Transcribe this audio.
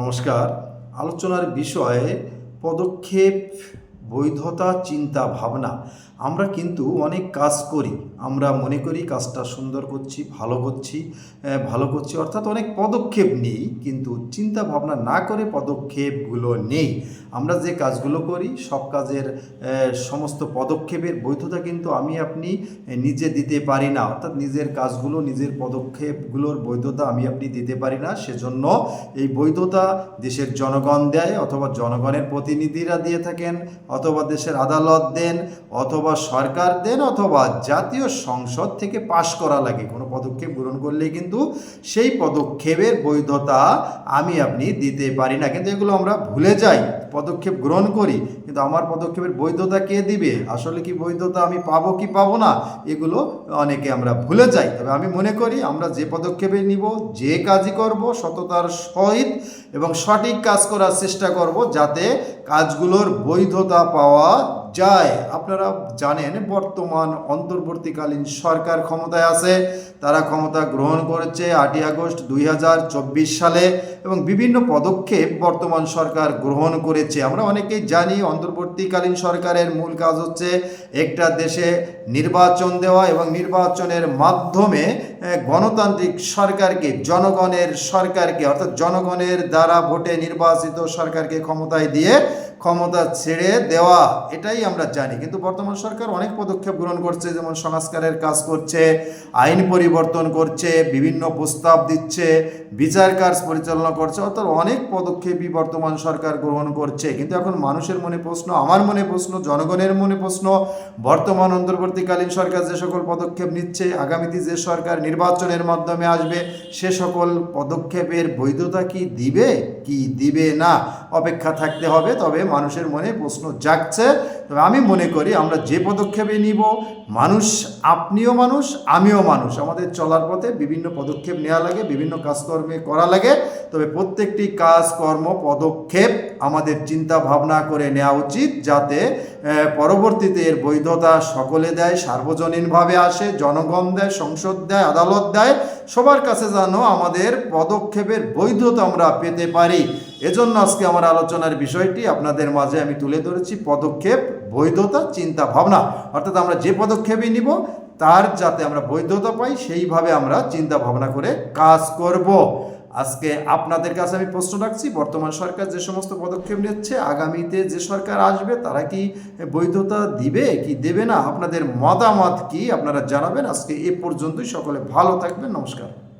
নমস্কার। আলোচনার বিষয়ে পদক্ষেপ বৈধতা, চিন্তা, ভাবনা। আমরা কিন্তু অনেক কাজ করি। আমরা মনে করি কাজটা সুন্দর করছি, ভালো করছি ভালো করছি, অর্থাৎ অনেক পদক্ষেপ নিই, কিন্তু চিন্তা, ভাবনা না করে পদক্ষেপগুলো নেই। আমরা যে কাজগুলো করি, সব কাজের সমস্ত পদক্ষেপের বৈধতা কিন্তু আমি, আপনি নিজে দিতে পারি না। অর্থাৎ নিজের কাজগুলো, নিজের পদক্ষেপগুলোর বৈধতা আমি, আপনি দিতে পারি না। সেজন্য এই বৈধতা দেশের জনগণ দেয় অথবা জনগণের প্রতিনিধিরা দিয়ে থাকেন অথবা দেশের আদালত দেন, অথবা সরকার দেন, অথবা জাতীয় সংসদ থেকে পাশ করা লাগে। কোনো পদক্ষেপ গ্রহণ করলে কিন্তু সেই পদক্ষেপের বৈধতা আমি, আপনি দিতে পারি না। কিন্তু এগুলো আমরা ভুলে যাই, পদক্ষেপ গ্রহণ করি। কিন্তু আমার পদক্ষেপের বৈধতা কে দিবে? আসলে কি বৈধতা আমি পাবো কি পাবো না? এগুলো অনেকে আমরা ভুলে যাই। তবে আমি মনে করি আমরা যে পদক্ষেপে নিব, যে কাজই করব, সততার সহিত এবং সঠিক কাজ করার চেষ্টা করব যাতে কাজগুলোর বৈধতা পাওয়া যায়। আপনারা জানেন, বর্তমান অন্তর্বর্তীকালীন সরকার ক্ষমতায় আছে। তারা ক্ষমতা গ্রহণ করেছে আটই আগস্ট দুই হাজার চব্বিশ সালে এবং বিভিন্ন পদক্ষেপ বর্তমান সরকার গ্রহণ করেছে। আমরা অনেকেই জানি, অন্তর্বর্তীকালীন সরকারের মূল কাজ হচ্ছে একটা দেশে নির্বাচন দেওয়া এবং নির্বাচনের মাধ্যমে গণতান্ত্রিক সরকারকে, জনগণের সরকারকে, অর্থাৎ জনগণের দ্বারা ভোটে নির্বাচিত সরকারকে ক্ষমতায় দিয়ে ক্ষমতা ছেড়ে দেওয়া, এটাই আমরা জানি। কিন্তু বর্তমান সরকার অনেক পদক্ষেপ গ্রহণ করছে, যেমন সংস্কারের কাজ করছে, আইন পরিবর্তন করছে, বিভিন্ন প্রস্তাব দিচ্ছে, বিচার কাজ পরিচালনা করছে, অর্থাৎ অনেক পদক্ষেপই বর্তমান সরকার গ্রহণ করছে। কিন্তু এখন মানুষের মনে প্রশ্ন, আমার মনে প্রশ্ন, জনগণের মনে প্রশ্ন, বর্তমান অন্তর্বর্তীকালীন সরকার যে সকল পদক্ষেপ নিচ্ছে, আগামীতে যে সরকার নির্বাচনের মাধ্যমে আসবে, সে সকল পদক্ষেপের বৈধতা কি দিবে কি দিবে না, অপেক্ষা থাকতে হবে। তবে মানুষের মনে প্রশ্ন জাগছে। তবে আমি মনে করি আমরা যে পদক্ষেপে নিব, মানুষ আপনিও মানুষ, আমিও মানুষ। আমাদের চলার পথে বিভিন্ন পদক্ষেপ নেওয়া লাগে, বিভিন্ন কাজকর্মে করা লাগে। তবে প্রত্যেকটি কাজকর্ম পদক্ষেপ আমাদের চিন্তা ভাবনা করে নেওয়া উচিত যাতে পরবর্তীতে এর বৈধতা সকলে দেয়, সার্বজনীনভাবে আসে, জনগণ দেয়, সংসদ দেয়, আদালত দেয়। সবার কাছে যেন আমাদের পদক্ষেপের বৈধতা আমরা পেতে পারি। এজন্য আজকে আমার আলোচনার বিষয়টি আপনাদের মাঝে আমি তুলে ধরেছি। পদক্ষেপ, বৈধতা, চিন্তা ভাবনা। অর্থাৎ আমরা যে পদক্ষেপই নিব, তার যাতে আমরা বৈধতা পাই, সেইভাবে আমরা চিন্তা ভাবনা করে কাজ করব। আজকে আপনাদের কাছে আমি প্রশ্ন রাখছি, বর্তমান সরকার যে সমস্ত পদক্ষেপ নিচ্ছে, আগামীতে যে সরকার আসবে, তারা কি বৈধতা দিবে, কি দেবে না? আপনাদের মতামত কি? আপনারা জানাবেন। আজকে এ পর্যন্তই। সকলে ভালো থাকবেন। নমস্কার।